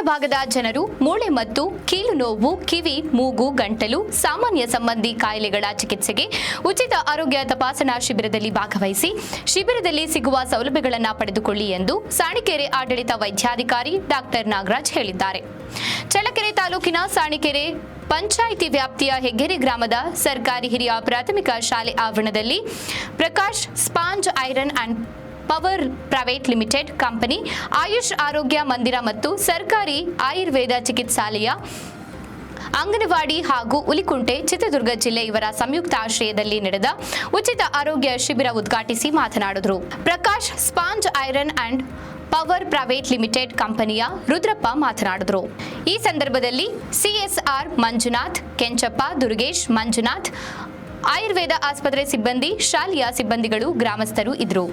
ಭಾಗದ ಜನರು ಮೂಳೆ ಮತ್ತು ಕೀಲು ನೋವು, ಕಿವಿ, ಮೂಗು, ಗಂಟಲು, ಸಾಮಾನ್ಯ ಸಂಬಂಧಿ ಕಾಯಿಲೆಗಳ ಚಿಕಿತ್ಸೆಗೆ ಉಚಿತ ಆರೋಗ್ಯ ತಪಾಸಣಾ ಶಿಬಿರದಲ್ಲಿ ಭಾಗವಹಿಸಿ ಶಿಬಿರದಲ್ಲಿ ಸಿಗುವ ಸೌಲಭ್ಯಗಳನ್ನು ಪಡೆದುಕೊಳ್ಳಿ ಎಂದು ಸಾಣಿಕೆರೆ ಆಡಳಿತ ವೈದ್ಯಾಧಿಕಾರಿ ಡಾಕ್ಟರ್ ನಾಗರಾಜ್ ಹೇಳಿದ್ದಾರೆ. ಚಳ್ಳಕೆರೆ ತಾಲೂಕಿನ ಸಾಣಿಕೆರೆ ಪಂಚಾಯಿತಿ ವ್ಯಾಪ್ತಿಯ ಹೆಗ್ಗೆರೆ ಗ್ರಾಮದ ಸರ್ಕಾರಿ ಹಿರಿಯ ಪ್ರಾಥಮಿಕ ಶಾಲೆ ಆವರಣದಲ್ಲಿ Prakash sponge iron and power private limited company, Ayush Arogya Mandir ಮತ್ತು ಸರ್ಕಾರಿ ಆಯುರ್ವೇದ ಚಿಕಿತ್ಸಾಲಯ, ಅಂಗನವಾಡಿ ಹಾಗೂ ಉಲಿಕುಂಟೆ ಚಿತ್ರದುರ್ಗ ಜಿಲ್ಲೆ ಇವರ ಸಂಯುಕ್ತ ಆಶ್ರಯದಲ್ಲಿ ನಡೆದ ಉಚಿತ ಆರೋಗ್ಯ ಶಿಬಿರ ಉದ್ಘಾಟಿಸಿ ಮಾತನಾಡಿದರು. Prakash, sponge iron and power private limited ಕಂಪನಿಯ ರುದ್ರಪ್ಪ ಮಾತನಾಡಿದರು. ಈ ಸಂದರ್ಭದಲ್ಲಿ ಸಿಎಸ್ಆರ್ ಮಂಜುನಾಥ್, ಕೆಂಚಪ್ಪ, ದುರ್ಗೇಶ್ ಮಂಜುನಾಥ್, ಆಯುರ್ವೇದ ಆಸ್ಪತ್ರೆ ಸಿಬ್ಬಂದಿ, ಶಾಲೆಯ ಸಿಬ್ಬಂದಿಗಳು, ಗ್ರಾಮಸ್ಥರು ಇದ್ದರು.